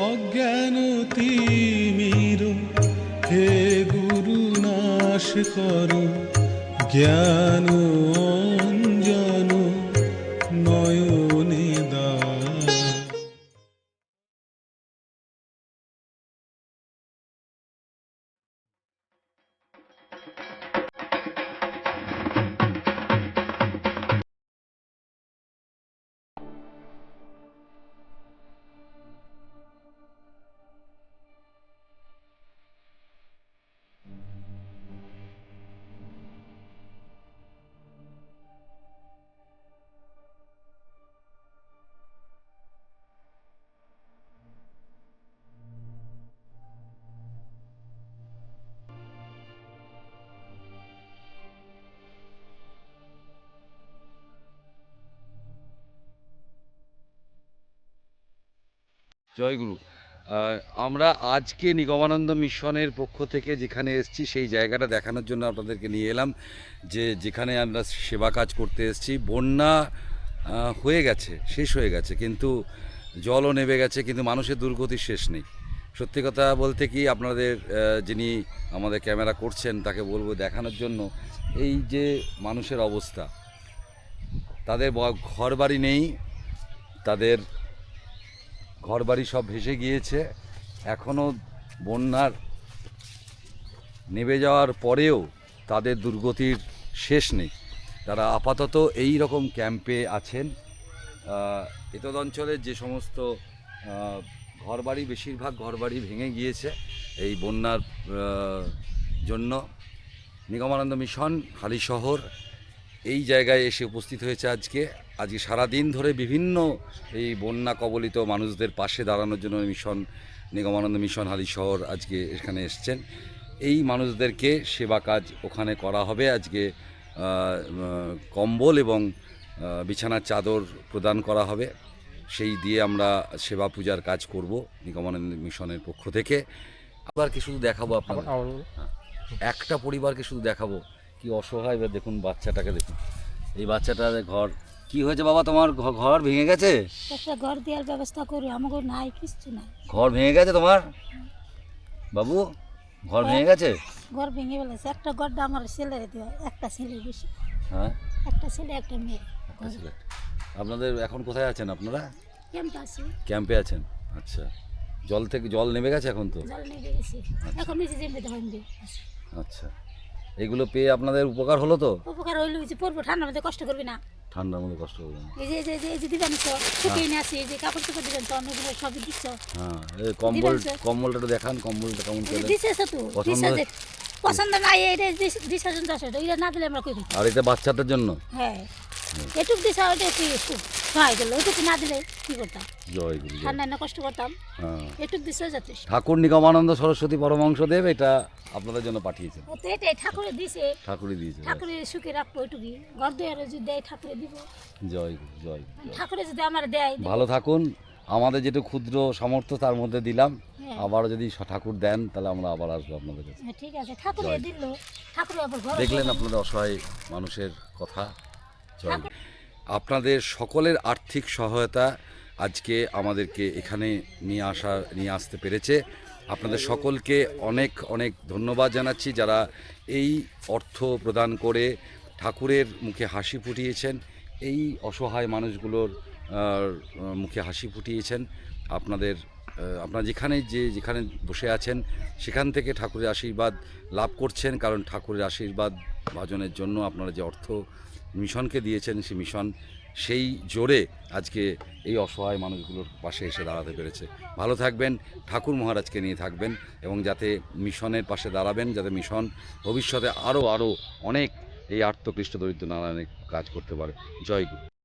অজ্ঞান তিমির হে গুরু নাশ করো জ্ঞান জয়গুরু আমরা আজকে নিগমানন্দ মিশনের পক্ষ থেকে যেখানে এসেছি, সেই জায়গাটা দেখানোর জন্য আপনাদেরকে নিয়ে এলাম, যে যেখানে আমরা সেবা কাজ করতে এসেছি। বন্যা হয়ে গেছে, শেষ হয়ে গেছে, কিন্তু জলও নেমে গেছে, কিন্তু মানুষের দুর্গতি শেষ নেই। সত্যি কথা বলতে কি, আপনাদের যিনি আমাদের ক্যামেরা করছেন, তাকে বলব দেখানোর জন্য, এই যে মানুষের অবস্থা, তাদের ঘর বাড়ি নেই, তাদের ঘরবাড়ি সব ভেসে গিয়েছে। এখনও বন্যার নেমে যাওয়ার পরেও তাদের দুর্গতির শেষ নেই। তারা আপাতত এই রকম ক্যাম্পে আছেন। এতদ অঞ্চলের যে সমস্ত ঘরবাড়ি, বেশিরভাগ ঘরবাড়ি ভেঙে গিয়েছে এই বন্যার জন্য। নিগমানন্দ মিশন হালি শহর এই জায়গায় এসে উপস্থিত হয়েছে আজকে। আজকে সারা দিন ধরে বিভিন্ন এই বন্যা কবলিত মানুষদের পাশে দাঁড়ানোর জন্য মিশন নিগমানন্দ মিশন হালি শহর আজকে এখানে এসছেন। এই মানুষদেরকে সেবা কাজ ওখানে করা হবে। আজকে কম্বল এবং বিছানার চাদর প্রদান করা হবে। সেই দিয়ে আমরা সেবা পূজার কাজ করব নিগমানন্দ মিশনের পক্ষ থেকে। আবার কি শুধু দেখাবো আপনার একটা পরিবারকে শুধু দেখাবো। কি অসহায় এবার দেখুন বাচ্চাটাকে দেখুন। এই বাচ্চাটার ঘর কি হয়েছে বাবা? তোমার ঘ- ঘর ভেঙে গেছে? একটা ঘর দেওয়ার ব্যবস্থা করি আমাকে নাই কিচ্ছু নাই। ঘর ভেঙে গেছে তোমার? বাবু ঘর ভেঙে গেছে? ঘর ভেঙে ফেলেছে। একটা ঘরটা আমার ছেলের দেওয়া একটা ছেলে বেশি। হ্যাঁ? একটা ছেলে একটা মেয়ে। একটা ছেলে। আপনাদের এখন কোথায় আছেন আপনারা? কেমন আছে। ক্যাম্পে আছেন? আচ্ছা। জল থেকে জল নেমে গেছে এখন তো? জল নেমে গেছে। এখন নিচে জেমে হইবে আচ্ছা। এগুলো পেয়ে আপনাদের উপকার হলো তো? উপকার হইলে যে পড়ব ঠান্ডার মধ্যে কষ্ট করবি না। ঠান্ডার মধ্যে কষ্ট হবে না। এই যে এই যে এই যে- দিবেন তো শুকিয়ে নিয়ে আসি এই যে কাপড় চোপড় দিবেন তো অন্যগুলো সবই দিচ্ছ। হ্যাঁ এই কম্বল কম্বলটা একটু দেখান কম্বলটা কেমন যে দিছে তো পছন্দ? পছন্দ নাই এটা দিছে জন দশ এটা না দিলে আমরা কই আর এটা বাচ্চাটার জন্য? হ্যাঁ। এটুক দিছে ওটা কি না দিলে কি করতাম। ঠান্ডায় না কষ্ট করতাম। হ্যাঁ। এটুক দিছে যথেষ্ট। ঠাকুর নিগমানন্দ সরস্বতী পরমাংশদেব এটা আপনাদের জন্য পাঠিয়েছেন। তো এটাই ঠাকুরে দিয়েছে সুখে রাখব ওইটুকুই ঘর দুয়ার যদি দেয় ঠাকুরে দিব। জয় গুরু জয় ঠাকুরে যদি আমার দেয় ভালো থাকুন। আমাদের যেটু ক্ষুদ্র সামর্থ্য তার মধ্যে দিলাম। হ্যাঁ। আবারও যদি ঠাকুর দেন তাহলে আমরা আবার আসব আপনাদের কাছে। হ্যাঁ, ঠিক আছে। ঠাকুরে আবার দেখলেন আপনাদের অসহায় মানুষের কথা। আপনাদের সকলের আর্থিক সহায়তা আজকে আমাদেরকে এখানে নিয়ে আসা নিয়ে আসতে পেরেছে। আপনাদের সকলকে অনেক অনেক ধন্যবাদ জানাচ্ছি যারা এই অর্থ প্রদান করে ঠাকুরের মুখে হাসি ফুটিয়েছেন, এই অসহায় মানুষগুলোর মুখে হাসি ফুটিয়েছেন। আপনাদের আপনারা যেখানে যে, যেখানে বসে আছেন, সেখান থেকে ঠাকুরের আশীর্বাদ লাভ করছেন, কারণ ঠাকুরের আশীর্বাদ ভাজনের জন্য আপনারা যে অর্থ মিশনকে দিয়েছেন সেই মিশন সেই জোরে আজকে এই অসহায় মানুষগুলোর পাশে এসে দাঁড়াতে পেরেছে। ভালো থাকবেন, ঠাকুর মহারাজকে নিয়ে থাকবেন এবং যাতে মিশনের পাশে দাঁড়াবেন, যাতে মিশন ভবিষ্যতে আরও আরও অনেক এই আর্থক্লিষ্ট দরিদ্র নারায়ণের কাজ করতে পারে। জয় গুরু।